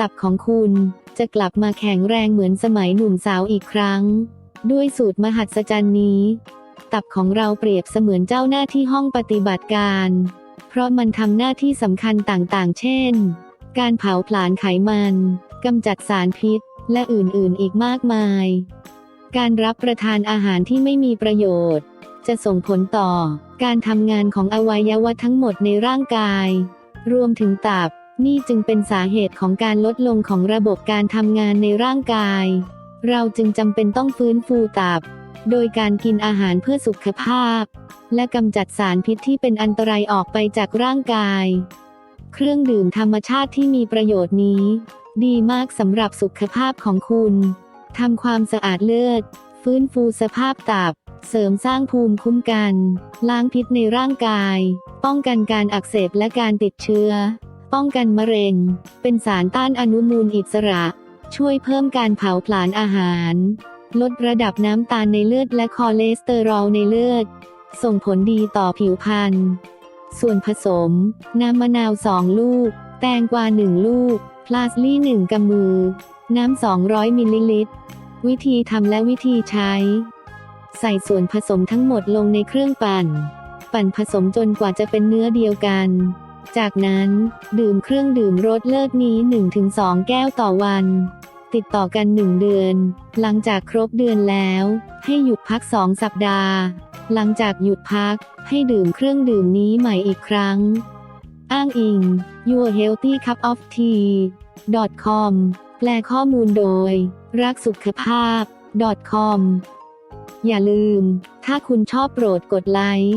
ตับของคุณ จะกลับมาแข็งแรงเหมือนสมัยหนุ่มสาวอีกครั้ง ด้วยสูตรมหัศจรรย์นี้ ตับของเราเปรียบเสมือนเจ้าหน้าที่ห้องปฏิบัติการ เพราะมันทำหน้าที่สำคัญต่างๆ เช่น การเผาผลาญไขมันกำจัดสารพิษ และอื่นๆ อีกมากมาย การรับประทานอาหารที่ไม่มีประโยชน์ จะส่งผลต่อ การทำงานของอวัยวะทั้งหมดในร่างกาย รวมถึงตับ นี่จึงเป็นสาเหตุของการลดลงของระบบการทำงานในร่างกาย เราจึงจำเป็นต้องฟื้นฟูตับ โดยการกินอาหารเพื่อสุขภาพ และกำจัดสารพิษที่เป็นอันตรายออกไปจากร่างกาย เครื่องดื่มธรรมชาติที่มีประโยชน์นี้ ดีมากสำหรับสุขภาพของคุณทำความสะอาดเลือด ฟื้นฟูสภาพตับ เสริมสร้างภูมิคุ้มกัน ล้างพิษในร่างกาย ป้องกันการอักเสบและการติดเชื้อ ป้องกันมะเร็ง เป็นสารต้านอนุมูลอิสระ ช่วยเพิ่มการเผาผลาญอาหาร ลดระดับน้ำตาลในเลือดและคอเลสเตอรอลในเลือด ส่งผลดีต่อผิวพรรณ ส่วนผสม น้ำมะนาว 2 ลูก แตงกวา 1 ลูก พลาสลี่ 1กำมือ น้ำ 200 มิลลิลิตร วิธีทำและวิธีใช้ ใส่ส่วนผสมทั้งหมดลงในเครื่องปั่น ปั่นผสมจนกว่าจะเป็นเนื้อเดียวกัน จากนั้นดื่มเครื่องดื่มรสเลิศนี้ 1-2 แก้วต่อวัน ติดต่อกัน 1 เดือน หลังจากครบเดือนแล้ว ให้หยุดพัก 2 สัปดาห์ หลังจากหยุดพัก ให้ดื่มเครื่องดื่มนี้ใหม่อีกครั้ง อ้างอิง Your Healthy Cup of Tea com แปลข้อมูลโดย รักสุขภาพ .com อย่าลืม ถ้าคุณชอบโปรดกดไลค์